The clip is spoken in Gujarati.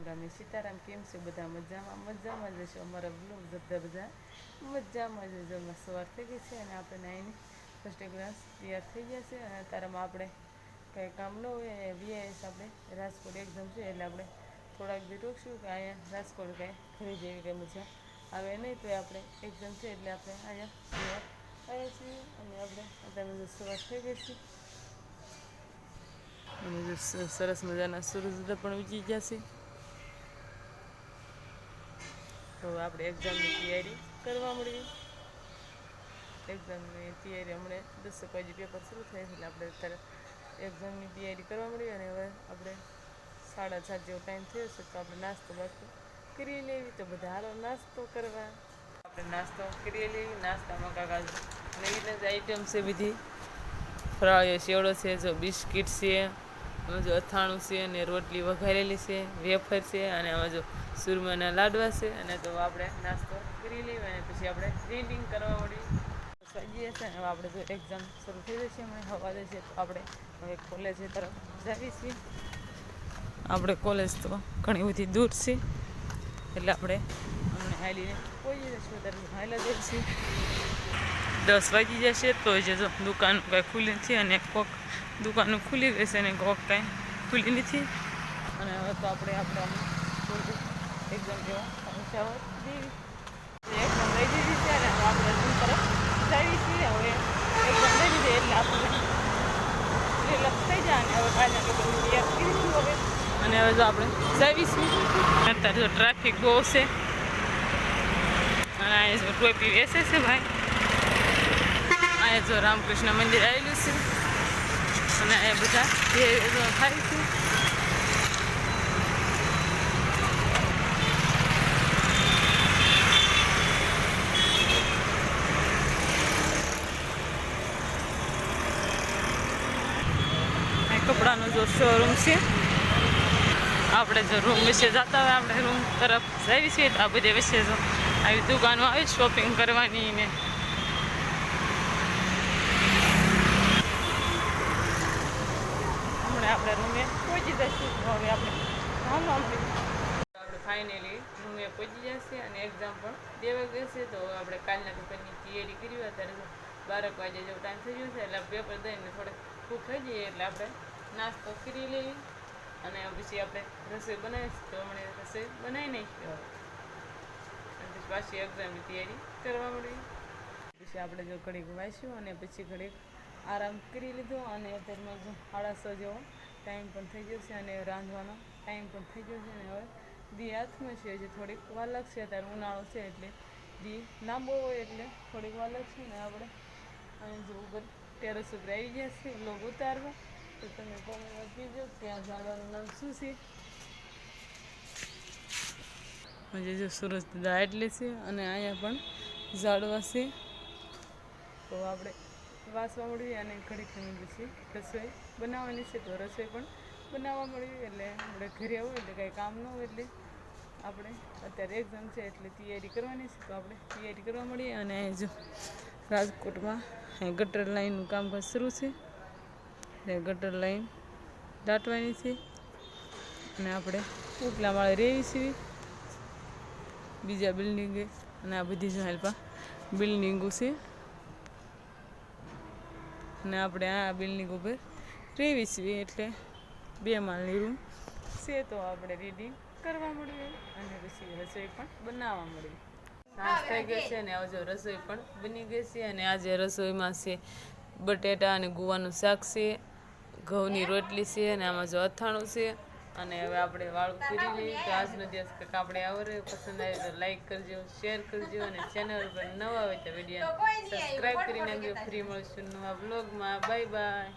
રામ રામ સીતારામ કેમ છે બધા મજામાં મજામાં જ હશો અમારા બ્લોગ બધા બધા મજામાં જ જમવા સવાર થઈ ગઈ છે અને આપણે નાઈને ફર્સ્ટ ક્લાસ તૈયાર થઈ ગયા છે અને તારામાં આપણે કંઈ કામ ન હોય વીઆઈએસ આપણે રાજકોટ એક્ઝામ છે એટલે આપણે થોડાક બી રોકશું કે અહીંયા રાજકોટ કાંઈ ઘરે જેવી કંઈ મજા આવે નહીં તો આપણે એક્ઝામ છે એટલે આપણે અહીંયા તૈયાર આવ્યા છીએ અને આપણે અત્યારે સવાર થઈ ગઈ છે અને સરસ મજાના સૂરજ પણ ઉજી ગયા છે તો આપણે એક્ઝામની તૈયારી કરવા મળીએ એક્ઝામની તૈયારી હમણાં દસ વાગે પેપર શરૂ થાય એટલે આપણે અત્યારે એક્ઝામની તૈયારી કરવા મળી અને હવે આપણે સાડા સાત જેવો ટાઈમ થયો છે તો આપણે નાસ્તો બાસ્તો કરી લેવી. તો બધા હારો નાસ્તો કરવા. આપણે નાસ્તો કરી લેવી. નાસ્તામાં કાકા નવી નવી આઈટમ છે બધી. ફરાળીયો શેવડો છે, જો બિસ્કિટ છે. જો અથાણું છે અને રોટલી વઘારેલી છે, વેફર છે અને આમાં જો સુરમાના લાડવા છે અને તો આપણે નાસ્તો કરી લઈએ અને પછી આપણે રીડિંગ કરવા વળી સજીએ છે અને આપણે જો એક્ઝામ શરૂ થઈ જશે હમણાં હવા છે તો આપણે હવે કોલેજ તરફ જઈએ છીએ. આપણે કોલેજ તો ઘણી બધી દૂર છે, એટલે આપણે અમને હાલીને પહોંચી તરફ હાલા હાલ્યા છીએ. દસ વાગી જશે તો જ દુકાન કાંઈ ખુલ્લી નથી અને કોક દુકાનો ખુલી રહેશે ને કોક કાંઈ ખુલી નથી. અને હવે તો આપણે આપણે એક્ઝામ જેવા પહોંચાવા દેવી. લઈ દીધી છે અને આપણે રૂમ તરફ હવે એક્ઝામ લઈ દીધી એટલે આપણે રિલેક્સ થઈ જાય અને હવે કરીશું હવે. અને હવે જો આપણે જઈશું. અત્યારે જો ટ્રાફિક બહુ છે. અને અહીંયા જો ટોપી વેસે છે ભાઈ. અહીંયા જો રામકૃષ્ણ મંદિર આવેલું છે. અને બધા જે થાય છે. કપડાનો જો શોરૂમ છે. આપણે જો રૂમ વિશે જતા હોય, આપણે રૂમ તરફ જઈએ છીએ આ બધી વિશે આવી દુકાનો આવી શોપિંગ કરવાની ને હમણાં આપણે રૂમે પહોંચી જઈશું તો હવે આપણે હાલો આપણે ફાઇનલી રૂમે પહોંચી જશે અને એક્ઝામ પણ દેવા ગશે તો આપણે કાલના પેપરની તૈયારી કરી અત્યારે બારક વાગે જેવો ટાઈમ થઈ ગયો છે. એટલે પેપર દઈને થોડે ભૂખ થઈ જઈએ એટલે આપણે નાસ્તો કરી લઈએ. અને પછી આપણે રસોઈ બનાવીશું તો હમણાં રસોઈ બનાવી નાખીએ અને પછી એક્ઝામની તૈયારી કરવા મળી. પછી આપણે જો ઘડીક વાંચ્યું અને પછી ઘડીક આરામ કરી લીધો. અને અત્યારમાં સાડા છ જેવો ટાઈમ પણ થઈ ગયો છે અને રાંધવાનો ટાઈમ પણ થઈ ગયો છે અને હવે દી હાથમાં છે હજી થોડીક વાર લાગશે, અત્યારે ઉનાળો છે એટલે દી લાંબો હોય એટલે થોડીક વાર લાગશે ને આપણે અને જો ઉપર ટેરેસ ઉપર આવી ગયા છે લોગ ઉતારવા. તો તમે કોમેન્ટ કીજો ત્યાં ઝાડવાનું નામ શું છે? હજી જો સુરજ દાદા એટલે છે અને અહીંયા પણ ઝાડવા છે. તો આપણે વાસવા મળવી અને ઘડી ખમી પછી રસોઈ બનાવવાની છે તો રસોઈ પણ બનાવવા મળવી એટલે આપણે ઘરે આવું એટલે કાંઈ કામ ન હોય એટલે આપણે અત્યારે એક્ઝામ છે એટલે તૈયારી કરવાની છે તો આપણે તૈયારી કરવા મળીએ અને જો રાજકોટમાં ગટર લાઈનનું કામકાજ શરૂ છે. એટલે ગટર લાઈન દાટવાની છે અને આપણે ઉપલા માળે રહેવી છીએ બીજા બિલ્ડિંગે અને આ બધી જો હેલ્પા બિલ્ડિંગો છે. અને આપણે આ બિલ્ડિંગ ઉપર રહેવી છીએ એટલે બે માળની રૂમ છે તો આપણે રીડિંગ કરવા મળીએ અને પછી રસોઈ પણ બનાવવા મળી સાંજ થઈ ગઈ છે અને આજે રસોઈ પણ બની ગઈ છે અને આજે રસોઈમાં છે બટેટા અને ગુવાનું શાક છે, ઘઉંની રોટલી છે અને આમાં જો અથાણું છે. અને હવે આપણે વાળું પૂરી લઈએ. તો આજનો દિવસ કંઈક આપણે આવરે પસંદ આવે તો લાઈક કરજો શેર કરજો અને ચેનલ પર નવા હોય તો વીડિયો સબસ્ક્રાઈબ કરી નાખજો ફ્રી મળશું નવા બ્લોગમાં બાય બાય